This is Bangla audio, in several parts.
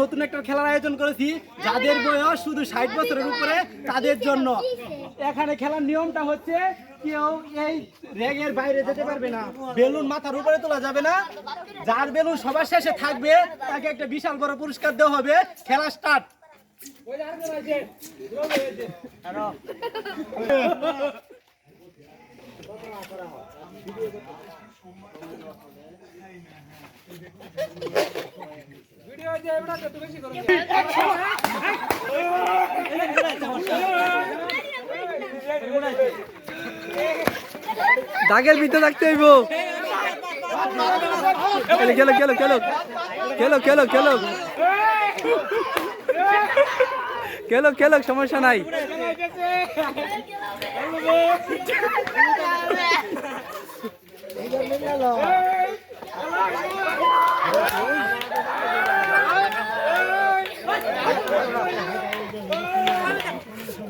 নতুন একটা খেলার আয়োজন করেছি, যাদের বয়স শুধু ষাট বছরের উপরে, তাদের জন্য। এখানে খেলার নিয়মটা হচ্ছে, কেউ এই রেগের বাইরে যেতে পারবে না। বেলুন মাথার উপরে তোলা যাবে না। যার বেলুন সবার শেষে থাকবে, তাকে একটা বিশাল বড় পুরস্কার দেওয়া হবে। খেলা স্টার্ট দাগের ভিতরে থাকতে হইব। খেলো খেলো খেলো খেলো। খেলো খেলো খেলো। খেলো সমস্যা নাই।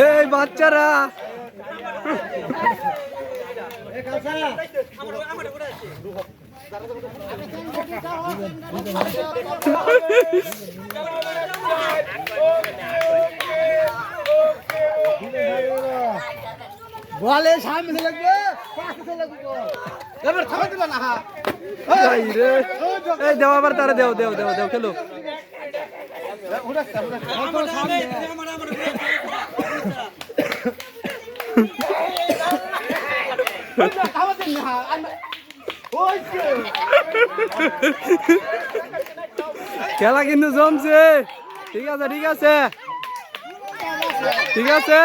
এই বাচ্চারা বলে সামনে লাগবে পাশে লাগবে এবার থামা দিল না হা এই রে এই দেও আবার তারা দেও দেও দেও দেও খেলো ওই খেলা কিন্তু জমছে। ঠিক আছে ঠিক আছে। ঠিক আছে।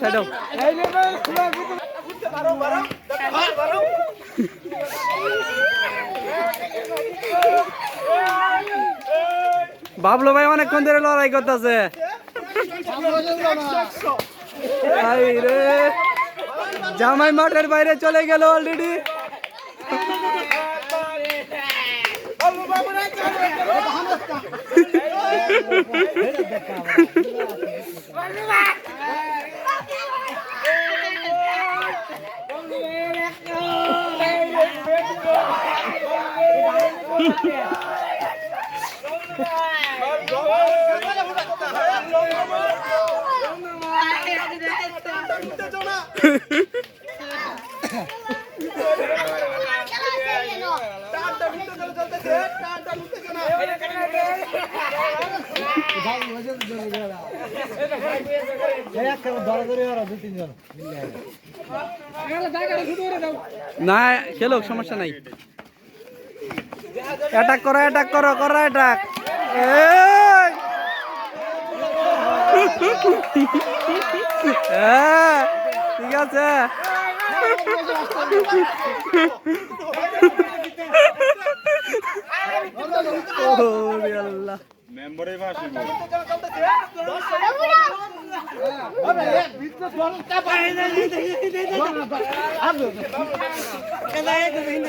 সাইডাও বাবলু ভাই অনেকক্ষণ ধরে লড়াই করতেছে। রে জামাই মাঠের বাইরে চলে গেল অলরেডি না খেলো সমস্যা নাই। অ্যাটাক করো অ্যাটাক করো করো অ্যাটাক হ্যাঁ ঠিক আছে ওরে আল্লাহ মেম্বারে পাশে জায়গা গেলে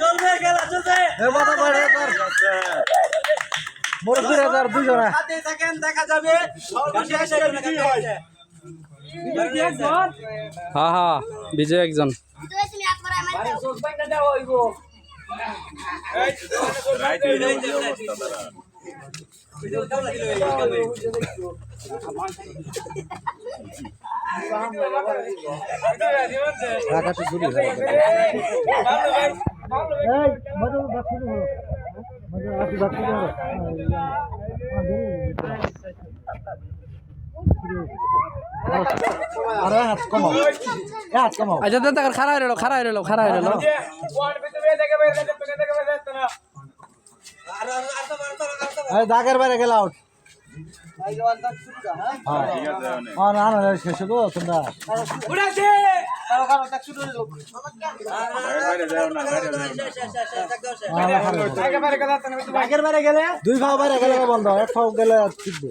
চলবে খেলা চলবে মাথা পাড়ে মরফির হাজার দুইশো না থাকেন দেখা যাবে হ্যাঁ হ্যাঁ বিজয় একজন। রাইট হয় হ্যাঁ হ্যাঁ বিজয় একজন আচ্ছা দাদা খারা রইল খারা হয়ে দাগের বাইরে গেল আউট হ্যাঁ না না শেষ গো তোমরা। আগের গেলে দুই ফাও বাইরে গেলে বন্ধ এক ফাও গেলে ঠিকবে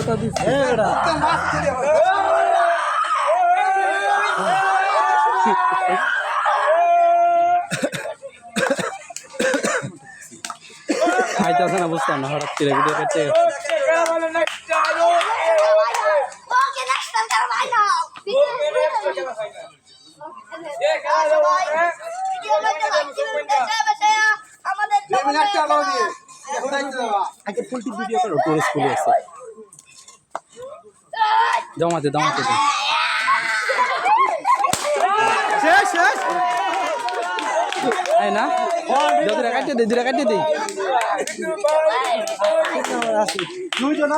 তা দিচ্ছে। খাইতেছে না বুঝতাম না হঠাৎ করে ভাই না আমাদের আগে ফুলটি ভিডিও করো টুরিস্ট স্কুলে আছে। জমাতে জমাতে। শেষ শেষ। এই না? দুটা কাটিয়ে দিই দুটা কাটিয়ে দিই দুইজন